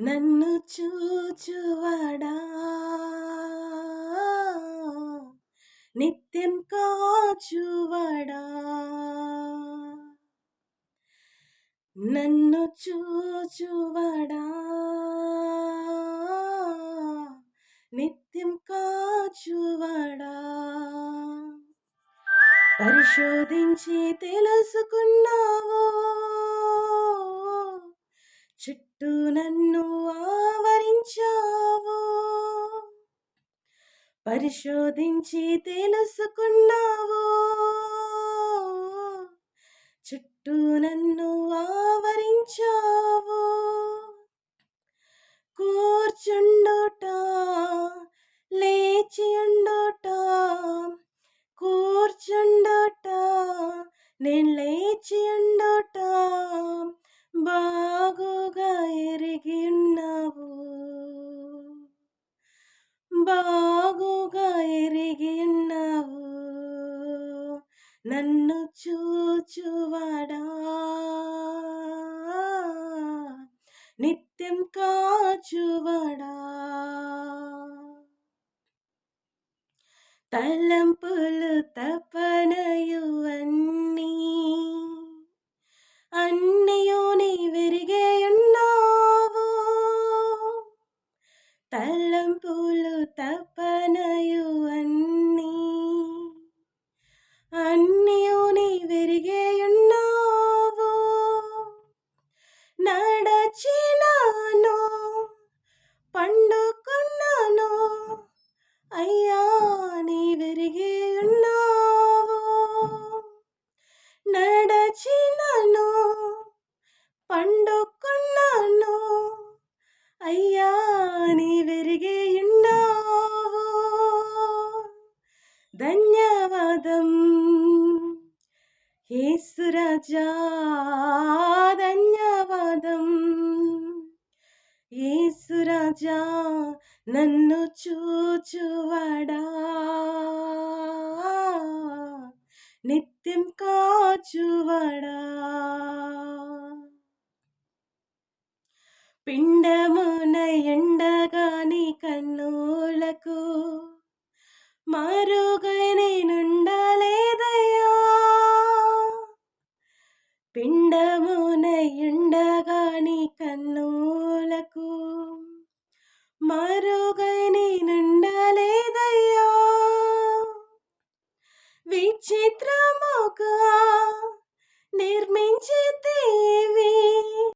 నన్ను చూచువడా? నిత్యం కాచువడా? నన్ను చూచువడా? నిత్యం కాచువడా? పరిశోధించి తెలుసుకున్నావు? చుట్టూ నన్ను ఆవరించావు. పరిశోధించి తెలుసుకున్నావు. చుట్టూ నన్ను ఆవరించావు. కూర్చుండుట లేచి ఉండుట కూర్చుండుట నేను లేచి ఉండుట బాగుగా ఎరిగి ఉన్నావు బాగుగా ఎరిగి ఉన్నావు నన్ను చూచువాడా. నిత్యం కాచువాడా. తలంపులు తప్ప తపనయు అన్నీ అన్నయు నీ విరిగే నడచినాను పండుకున్నాను. అయ్యా నీ విరిగి నడచినాను పండుకున్నాను. అయ్యా నీ യേസുരാജാ ധന്യവാദം యేసురాజా నన్ను చూచువాడా? నిత్యం కాచువాడా? పిండమున ఎండగాని కన్నులకు మారుగా అండమునయుండగాని కన్నులకు. మరుగై నేనుండలేదయ్యా. విచిత్రముగా నిర్మించితేవి